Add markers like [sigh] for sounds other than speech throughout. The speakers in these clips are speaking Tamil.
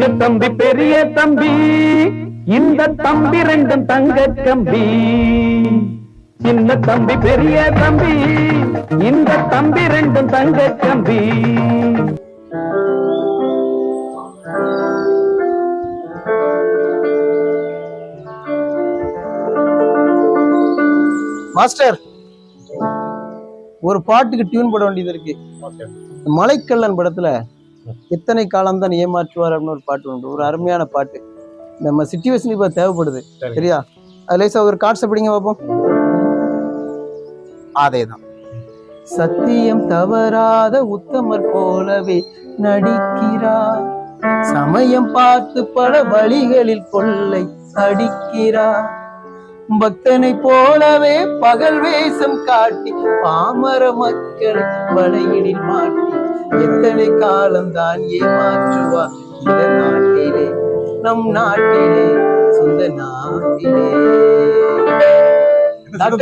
சின்ன தம்பி பெரிய தம்பி. இந்த தம்பி ரெண்டும் தங்க கம்பி. சின்ன தம்பி பெரிய தம்பி. இந்த தம்பி ரெண்டும் தங்க கம்பி. மாஸ்டர் ஒரு பாட்டுக்கு டியூன் போட வேண்டியது இருக்கு. மலைக்கல்லன் படத்துல எத்தனை காலம் தான் ஏமாற்றுவார் அப்படின்னு ஒரு பாட்டு உண்டு. ஒரு அருமையான பாட்டு. நம்ம சிச்சுவேஷன் இப்ப தேவைப்படுது. சரி. சரியா? அது லேசா ஒரு கார்ட்ஸ் எப்படிங்க பார்ப்போம் அதேதான். சத்தியம் தவறாத உத்தமர் போலவே நடிக்கிறார். சமயம் பார்த்து பல வழிகளில் கொள்ளை அடிக்கிறார். பக்தனை போலவே பகல் வேஷம் காட்டி பாமர மக்களை வலையினில் மாட்டி எத்தனை காலம் தான் ஏமாற்றுவா? இந்த நாட்டிலே நம் நாட்டிலே சொந்த நாட்டிலே.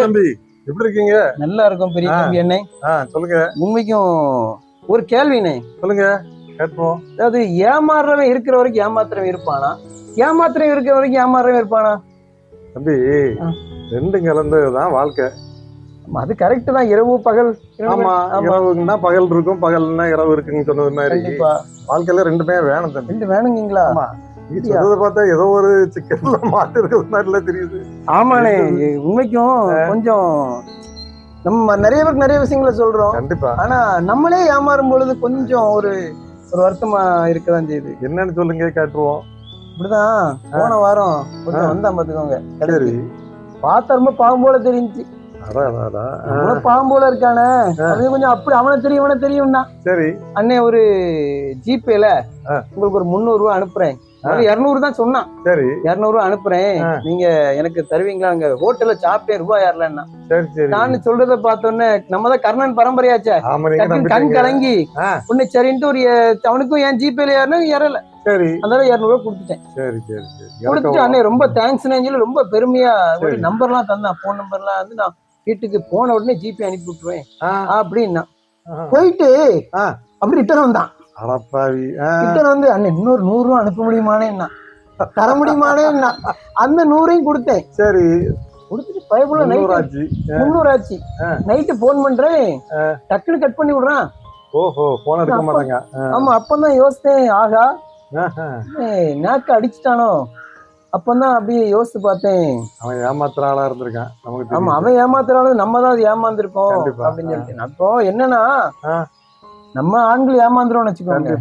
தம்பி? எப்படி இருக்கீங்க? நல்லா இருக்கும் பெரிய. தம்பி என்ன? சொல்லுங்க. உண்மைக்கும் ஒரு கேள்வினே. சொல்லுங்க. கேட்போம். அதாவது ஏமாறுறவன் இருக்கிற வரைக்கும் ஏமாத்துறவன் இருப்பானா? ஏமாத்துறவன் இருக்கிற வரைக்கும் ஏமாறுறவன் இருப்பானா? தம்பி. ரெண்டும் கலந்ததுதான் வாழ்க்கை. அது கரெக்ட் தான். இரவு பகல். ஆமா பகல் இருக்கும் பகல்னா இரவு இருக்குன்னு சொன்னது மாதிரி. வாழ்க்கையில ரெண்டுமே வேணும் தம்பி. ரெண்டு வேணுங்கீங்களா? சொல்றத பார்த்தா ஏதோ ஒரு சிக்கல்ல மாட்டு இருக்கிறது மாதிரில தெரியுது. ஆமாண்ணே உண்மைக்கும் கொஞ்சம் நம்ம நிறைய பேருக்கு நிறைய விஷயங்களை சொல்றோம். கண்டிப்பா. ஆனா நம்மளே ஏமாறும் பொழுது கொஞ்சம் ஒரு ஒரு வருத்தமா இருக்கதான் செய்யுது. என்னன்னு சொல்லுங்க கேட்டுருவோம் இப்படிதான் போன வாரம் ஒருத்தன் வந்தான் பாத்துக்கோங்க. பார்த்தா ரொம்ப பாவம் போல தெரிஞ்சுச்சு. அதான் அதான், அதான். ஆ, அவ்வளவு பாவம் போல இருக்கானே அது கொஞ்சம் அப்படி அவனை தெரியும் இவனை தெரியும்னா. சரி. அண்ணே ஒரு ஜிபேல. உங்களுக்கு ஒரு முந்நூறு ரூபாய் அனுப்புறேன். இருநூறு தான் சொன்னான். சரி. இருநூறு அனுப்புறேன். நீங்க எனக்கு தருவீங்களா? அங்க ஹோட்டல்ல சாப்பிட்டேன் ரூபாய் சரி நான் சொல்றத பார்த்தோன்னே நம்ம தான் கர்ணன் பரம்பரையாச்சே. கண். கலங்கி. உன்னை சரின்ட்டு ஒரு அவனுக்கும் என் ஜிபேல யாருன்னா ஏறல. சரி. அதனால இருநூறு ரூபாய் கொடுத்துட்டேன். சரி சரி சரி. கொடுத்துட்டு எனக்கு அண்ணே ரொம்ப தேங்க்ஸ்னு சொல்லி ரொம்ப பெருமையா. நம்பர்லாம் தந்தான். போன் நம்பர்லாம் வந்து நான் வீட்டுக்கு போன உடனே ஜிபே அனுப்பி விட்டுருவேன் அப்படின்னா. போயிட்டு. அப்படி ரிட்டர்ன் வந்தான். ரிட்டர்ன் வந்து அண்ணன் இன்னொரு நூறு ரூபா அனுப்ப முடியுமானேன்னா. தர முடியுமானேன்னா. அந்த நூறையும் கொடுத்தேன். சரி. கொடுத்துட்டு பயப்புல முந்நூறு ஆச்சு. ஆ. நைட்டு போன் பண்றேன். டக்குன்னு கட் பண்ணி விடுறான். ஓஹோ போன் எடுக்க மாட்டாங்க. ஆமா அப்பதான் யோசித்தேன் ஆகா. நாக்கு அடிச்சிட்டானோ? அப்பதான் அப்படியே யோசிச்சு பார்த்தேன். அவன் ஏமாத்துற ஆளா இருந்திருக்கான். நமக்கு ஆமா. அவன் ஏமாத்துறாலும் நம்ம தான் அது ஏமாந்துருக்கோம். அப்படின்னு சொல்லிட்டு. அப்போ என்னன்னா. நம்ம ஆண்கள் ஏமாந்துறோம்னு வச்சுக்கோங்க.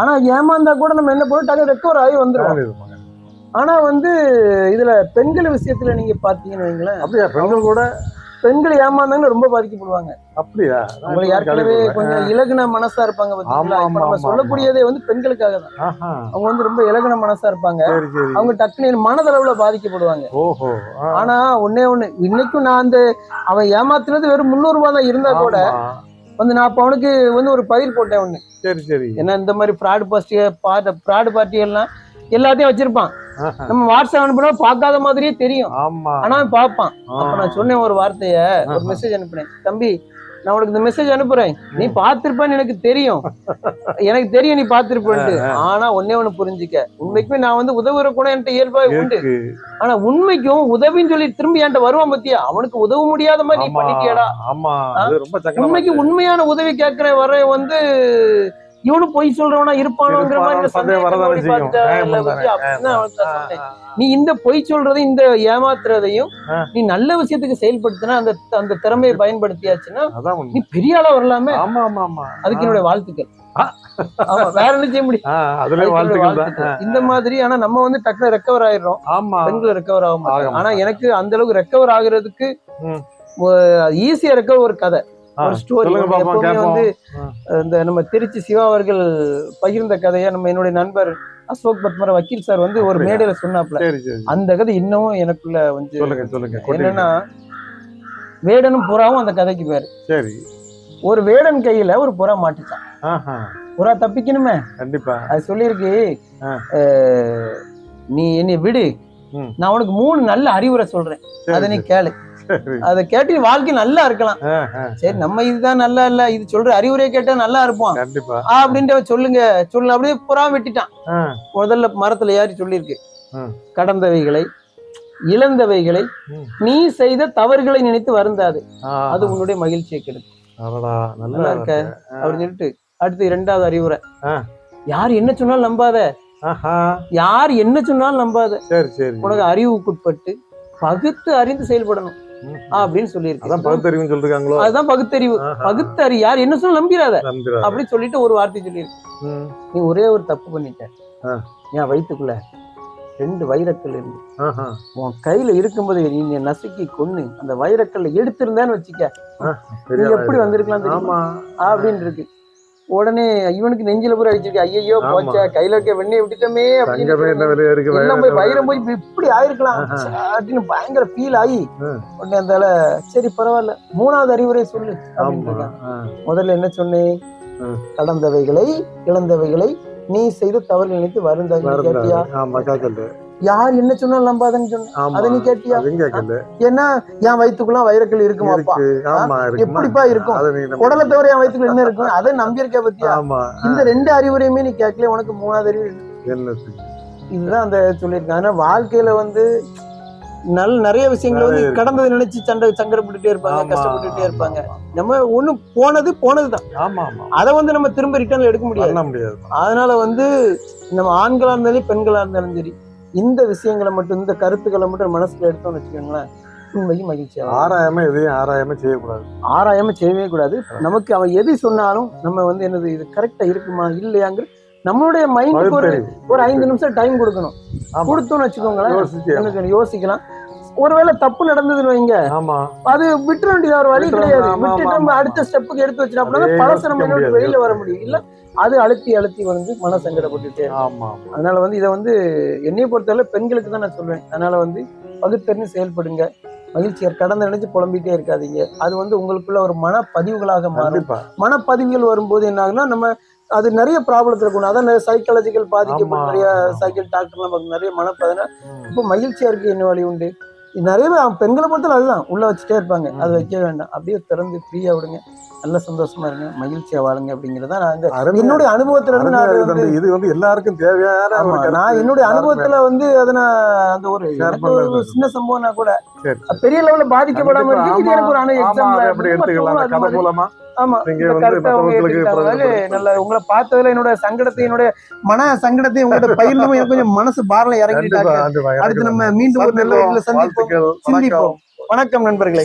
ஆனா ஏமாந்தா கூட நம்ம என்ன பண்ணோம் டக்கு ரெக்கவர் ஆகி கண்டிப்பா. ஆனா வந்து இதுல பெண்கள் விஷயத்துல நீங்க பாத்தீங்கன்னு வைங்களேன். அப்படியா பெண்கள் கூட பெண்கள் ஏமாந்தாங்கன்னு ரொம்ப பாதிக்கப்படுவாங்க. அப்படியா? அவங்க ஏற்கனவே கொஞ்சம் இலகுன மனசா இருப்பாங்க பாத்தீங்களா? இப்ப நம்ம சொல்லக்கூடியதே வந்து பெண்களுக்காக தான். அவங்க வந்து ரொம்ப இலகுன மனசா இருப்பாங்க. அவங்க டக்குனு மனதளவுல பாதிக்கப்படுவாங்க. ஓஹோ ஆனா ஒன்னே ஒண்ணு இன்னைக்கும் நான் அந்த அவன் ஏமாத்துனது வெறும் முந்நூறு ரூபாய் தான் இருந்தா கூட. வந்து நான் அப்ப அவனுக்கு வந்து ஒரு பயிர் போட்டேன் ஒண்ணு. சரி சரி. ஏன்னா இந்த மாதிரி ஃப்ராடு பார்ட்டி ஃப்ராடு பார்ட்டி எல்லாம் எல்லாத்தையும் வச்சிருப்பான். நம்ம வாட்ஸ்அப் அனுப்புனா பார்க்காத மாதிரியே தெரியும். ஆனா பார்ப்பான். ஆ, அப்ப நான் சொன்னேன் ஒரு வார்த்தைய ஒரு. மெசேஜ் அனுப்புனேன் தம்பி நான் உனக்கு இந்த மெசேஜ் அனுப்புறேன். நீ பார்த்திருப்பேன்னு எனக்கு தெரியும். எனக்கு தெரியும் நீ பார்த்திருப்பேன்ட்டு. ஆனா ஒன்னே ஒண்ணு புரிஞ்சுக்க. உண்மைக்குமே நான் வந்து உதவுற குணம் என்கிட்ட இயல்பா உண்டு. ஆனா உண்மைக்கும் உதவின்னு சொல்லி திரும்பி என்கிட்ட வருவான் பத்தியா? அவனுக்கு உதவ முடியாத மாதிரி நீ பண்ணிட்டியடா. உண்மைக்கு உண்மையான உதவி கேட்கிறேன் வரேன் வந்து இவனும் பொய் சொல்றவனா இருப்பானோங்கிற மாதிரி நீ இந்த பொய் சொல்றதையும் இந்த ஏமாத்துறதையும். நீ நல்ல விஷயத்துக்கு செயல்படுத்தினா அந்த அந்த திறமையை பயன்படுத்தியாச்சுன்னா நீ பெரிய ஆளா வரலாமே. ஆமா ஆமா ஆமா. அதுக்கு என்னுடைய வாழ்த்துக்கள். வேற என்ன செய்ய முடியும். இந்த மாதிரி ஆனா நம்ம வந்து டக்குனு ரெக்கவர் ஆயிடுறோம். ஆமா. பெண்கள் ரெக்கவர் ஆக ஆக மாட்டாங்க. ஆனா. எனக்கு அந்த அளவுக்கு ரெக்கவர் ஆகுறதுக்கு. ஈஸியா இருக்க ஒரு கதை. ஒரு ஸ்டோரி எப்பவுமே வந்து. இந்த நம்ம திருச்சி சிவா அவர்கள் பகிர்ந்த கதையை நம்ம என்னுடைய நண்பர் அசோக் பத்மர வக்கீல் சார் வந்து ஒரு? மேடையில சொன்னாப்ல அந்த கதை இன்னமும் எனக்குள்ள வந்து சொல்லுங்க சொல்லுங்க என்னன்னா வேடனும் புறாவும் அந்த கதைக்கு பேரு. சரி. ஒரு வேடன் கையில ஒரு புறா மாட்டுச்சான். புறா தப்பிக்கணுமே? கண்டிப்பா. அது சொல்லியிருக்கு நீ என்னை விடு. நான் உனக்கு மூணு நல்ல அறிவுரை சொல்றேன். அதை நீ. கேளு. அதை கேட்டு வாழ்க்கை நல்லா இருக்கலாம். சரி நம்ம இதுதான் நல்லா இல்ல இது சொல்ற அறிவுரை கேட்டா நல்லா இருப்போம் அவன் சொல்லுங்க. சொல்லு அப்படியே புறா வெட்டிட்டான். முதல்ல மரத்துல ஏறி சொல்லியிருக்கு. கடந்தவைகளை இழந்தவைகளை. நீ செய்த தவறுகளை நினைத்து வருந்தாது. அது உன்னுடைய மகிழ்ச்சியை கெடுக்கும். நல்லா இருக்க. அப்படின்னு சொல்லிட்டு அடுத்து இரண்டாவது அறிவுரை. யார் என்ன சொன்னாலும் நம்பாத. யார் என்ன சொன்னாலும் நம்பாத. உனக்கு அறிவுக்குட்பட்டு பகுத்து அறிந்து செயல்படணும். அப்படின்னு அதான் சொல்லியிருக்கு பகுத்தறிவுன்னு சொல்லிருக்காங்களோ? அதுதான் பகுத்தறிவு. பகுத்தறி யார்? என்ன சொன்னாலும் நம்பிராத நம்புறேன். அப்படி சொல்லிட்டு ஒரு வார்த்தை சொல்லியிருக்கு நீ ஒரே ஒரு தப்பு பண்ணிட்ட. என் வயித்துக்குள்ள ரெண்டு வைரக்கல் இருந்து உன் கையில இருக்கும்போது நீ என்னை நசுக்கி கொன்னு அந்த வைரக்கல்ல எடுத்திருந்தேன்னு வச்சுக்க. நீ எப்படி வந்திருக்கலாம் அப்படின்னு இருக்கு. உடனே இவனுக்கு நெஞ்சில பூரா அடிச்சிருக்கு. ஐயோ. போச்சா கையில இருக்க வெண்ணெய் விட்டுட்டோமே அப்படின்னு போய் வைரம் போய் இப்படி- ஆயிருக்கலாம். அப்படின்னு பயங்கர ஃபீல் ஆகி. உடனே அந்த சரி பரவாயில்ல. மூணாவது அறிவுரை சொல்லு அப்படின்னு முதல்ல என்ன சொன்னேன். கடந்தவைகளை இழந்தவைகளை நீ செய்த தவறு நினைத்து வருந்தாங்க. கேட்டியா? யார் என்ன சொன்னாலும் நம்பாதன்னு சொன்ன அதை நீ கேட்டியா? ஏன்னா என் வயித்துக்குள்ள வைரக்கல் இருக்குமாப்பா? எப்படிப்பா இருக்கும்? குடலை தவிர என் வயித்துக்குள்ள என்ன இருக்கும்? [laughs] அதை நம்பியிருக்க பத்தியா? ஆமா. இந்த ரெண்டு அறிவுரையுமே நீ கேட்கல உனக்கு மூணாவது அறிவு இதுதான் அந்த சொல்லியிருக்காங்க. ஆனா வாழ்க்கையில வந்து நல்ல நிறைய விஷயங்களை வந்து கடந்ததை நினைச்சு சண்டை சங்கடப்பட்டுட்டே இருப்பாங்க கஷ்டப்பட்டுட்டே இருப்பாங்க. நம்ம ஒண்ணு போனது போனதுதான். ஆமா ஆமா. அதை வந்து நம்ம திரும்ப ரிட்டர்ன்ல எடுக்க முடியாது. அதனால வந்து நம்ம ஆண்களா இருந்தாலும் பெண்களா இருந்தாலும் சரி இந்த விஷயங்களை மட்டும் இந்த கருத்துக்களை மட்டும் மனசுல எடுத்தோம்னு வச்சுக்கோங்களேன் உண்மையும் மகிழ்ச்சியா. ஆராயாம எதையும் ஆராயாம செய்யக்கூடாது ஆராயாம செய்யவே கூடாது நமக்கு அவன் எது சொன்னாலும் நம்ம வந்து என்னது இது கரெக்டா இருக்குமா இல்லையாங்கிற நம்மளுடைய மைண்டுக்கு ஒரு. ஒரு ஐந்து நிமிஷம் டைம் கொடுக்கணும். கொடுத்தோம்னு வச்சுக்கோங்களேன் யோசிக்கலாம் ஒருவேளை தப்பு நடந்ததுன்னு வைங்க. ஆமா. அது விட்டுற வேண்டியது ஒரு வழி கிடையாது. விட்டுட்டு நம்ம. அடுத்த ஸ்டெப்புக்கு எடுத்து அதே அப்படின்னா பழச நம்ம வெளியில வர முடியும். இல்ல அது அழுத்தி அழுத்தி வந்து மன சங்கடப்பட்டுட்டே. ஆமா அதனால வந்து இதை வந்து என்னைய பொறுத்தவரை பெண்களுக்கு தான் நான் சொல்லுவேன் அதனால வந்து பகுத்தறிந்து செயல்படுங்க. மகிழ்ச்சியர் கடந்து நினைச்சு புலம்பிட்டே இருக்காதீங்க. அது வந்து உங்களுக்குள்ள ஒரு மனப்பதிவுகளாக மாறும். மனப்பதிவுகள் வரும்போது என்ன ஆகுனா நம்ம அது நிறைய ப்ராப்ளத்துல இருக்கும் அதான் சைக்காலஜிக்கல் பாதிக்கப்பட்ட. நிறைய சைக்கிள் டாக்டர்லாம் நிறைய மனப்பதினா. இப்போ மகிழ்ச்சியா இருக்கு. என்ன வழி உண்டு. நிறைய பேர் பெண்களை பொறுத்தவரை அதுதான் உள்ள வச்சுட்டே இருப்பாங்க அது வைக்க வேண்டாம் அப்படியே திறந்து ஃப்ரீயா விடுங்க நல்ல சந்தோஷமா இருங்க மகிழ்ச்சியா வாழுங்க அப்படிங்கிறத நான் அருமையா- என்னுடைய அனுபவத்துல இருந்து நான் வந்து. இது வந்து எல்லாருக்கும் தேவையான. நான் என்னுடைய அனுபவத்துல வந்து அதை நான் அந்த ஒரு. சின்ன சம்பவம்னா கூட. பெரிய லெவல்ல பாதிக்கப்படாம இருக்கு எனக்கு ஒரு ஆமா, எக்ஸாம்பிள் அப்படி எடுத்துக்கலாம். கதை மூலமா ஆமா நல்ல உங்களை பார்த்ததுல என்னோட சங்கடத்தை என்னோட மன சங்கடத்தை உங்கள்ட்ட பகிர்ந்து எனக்கு கொஞ்சம் மனசு பார்ல இறங்கிட்டாங்க அடுத்து நம்ம மீண்டும் ஒரு நல்ல சிந்திப்போம். வணக்கம் நண்பர்களே.